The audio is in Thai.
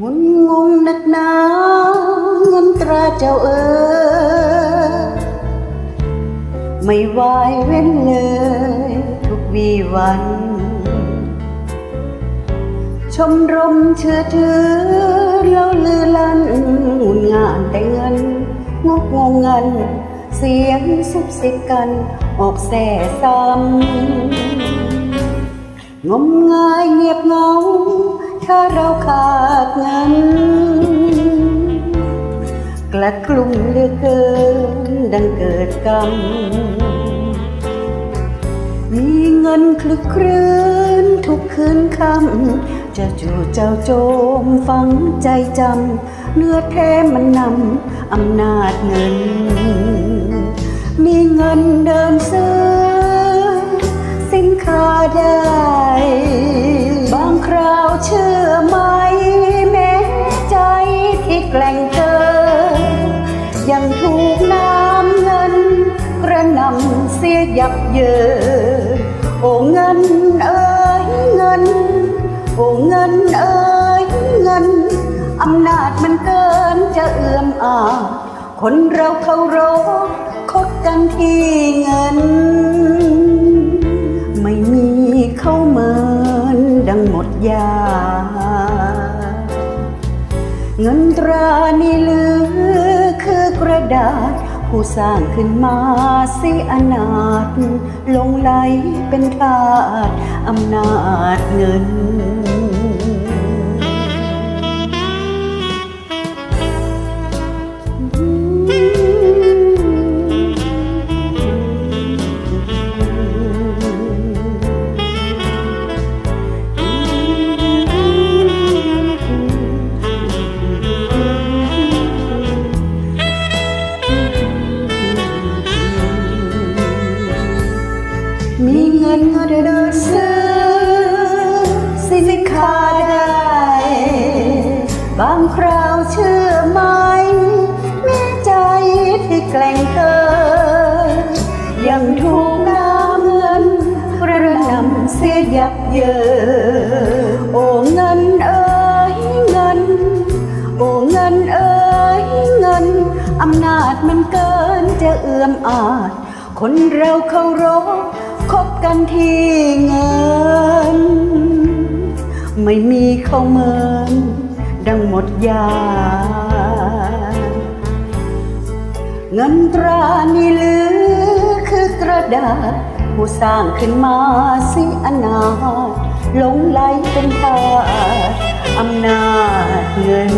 งุนงงนักหนาเงินตราเจ้าเอ๋ยไม่วายเว้นเลย ทุกวีวัน ชมรมเชื่อถือเล่าลือลั่นงุนงานแต่เงินงกงงเงิน เสียงซุบซิบกัน ออกแส่ซ้ำงมงายเงียบเงา ถ้าเราขาดเงินกลัดกลุ่มเหลือเกินดังเกิดกรรมมีเงินคลึกครื้นทุกคืนคำ จ้าจู่เจ้าโจมฝังใจจำเนื้อแท้มันนำอำนาจเงิน มีเงินเดินซื้อ สินค้าได้ บางคราวเชื่อไหมแม้ใจที่แกล้งเธอ ยังถูกน้ำเงิน กระนำเสียยับเยินโอ้เงินเอ้ย อำนาจมันเกินจะเอื้อมอาคนเราเคารพคดกันที่เงิน ไม่มีเข้าเมินดังหมดยา เงินตรานี่เหลือคือกระดาษ ผู้สร้างขึ้นมาสิอนาถลงไหลเป็นทาสอำนาจเงินางคราวเชื่อไหมแม่ใจที่แกล้งเธอ ยังถูกน้ำเงินกระหนำเสียยับเยินโอ้เงินเอ้ยเงิน โอ้เงินเอ้ยเงิน อำนาจมันเกินจะเอื้อมอาจ คนเราเคารพคบกันที่เงิน ไม่มีเขาเมิน ดังหมดยา เงินตรานี่เหลือคือกระดาษ ผู้สร้างขึ้นมาสิอนาถหลงไหลเป็นทาสอำนาจเงิน